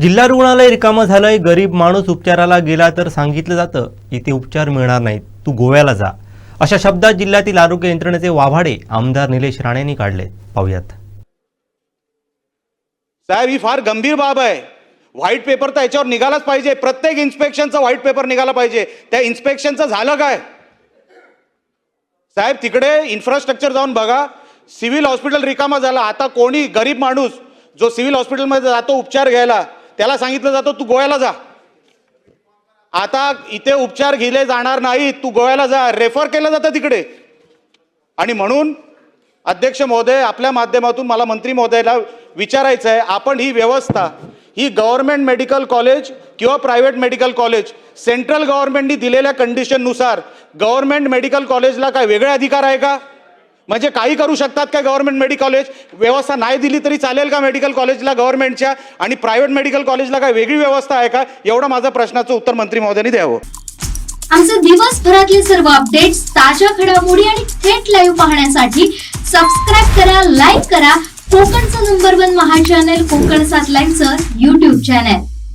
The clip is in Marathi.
जिल्हा रुग्णालय रिकामं झालंय गरीब माणूस उपचाराला गेला तर सांगितलं जातं इथे उपचार मिळणार नाहीत तू गोव्याला जा. अशा शब्दात जिल्ह्यातील आरोग्य यंत्रणेचे वाभाडे आमदार निलेश राणेंनी काढले पाहूयात. साहेब ही फार गंभीर बाब आहे. व्हाईट पेपर तर याच्यावर निघालाच पाहिजे. प्रत्येक इन्स्पेक्शनचा व्हाईट पेपर निघाला पाहिजे. त्या इन्स्पेक्शनचं झालं काय? साहेब तिकडे इन्फ्रास्ट्रक्चर जाऊन बघा. सिव्हिल हॉस्पिटल रिकामा झाला. आता कोणी गरीब माणूस जो सिव्हिल हॉस्पिटलमध्ये जातो उपचार घ्यायला त्याला सांगितलं जातं तू गोव्याला जा. आता इथे उपचार घेले जाणार नाही तू गोव्याला जा. रेफर केलं जातं तिकडे. आणि म्हणून अध्यक्ष महोदय आपल्या माध्यमातून मला मंत्री महोदयाला विचारायचं आहे आपण ही व्यवस्था ही गव्हर्नमेंट मेडिकल कॉलेज किंवा प्रायव्हेट मेडिकल कॉलेज सेंट्रल गव्हर्नमेंटनी दिलेल्या कंडिशननुसार गव्हर्नमेंट मेडिकल कॉलेजला काय वेगळे अधिकार आहे का? म्हणजे काही करू शकतात का गव्हर्नमेंट मेडिकल कॉलेज? व्यवस्था नाही दिली तरी चालेल का मेडिकल कॉलेजला गव्हर्नमेंटच्या? आणि प्रायव्हेट मेडिकल कॉलेजला काय वेगळी व्यवस्था आहे का? एवढा माझा प्रश्नाचं उत्तर मंत्री महोदयांनी द्यावं. आमचे दिवसभरातले सर्व अपडेट्स ताज्या घडामोडी आणि थेट लाईव्ह पाहण्यासाठी सबस्क्राईब करा लाईक करा. कोकणचं number one Maha channel Kokan सात लाईनचं युट्यूब चॅनल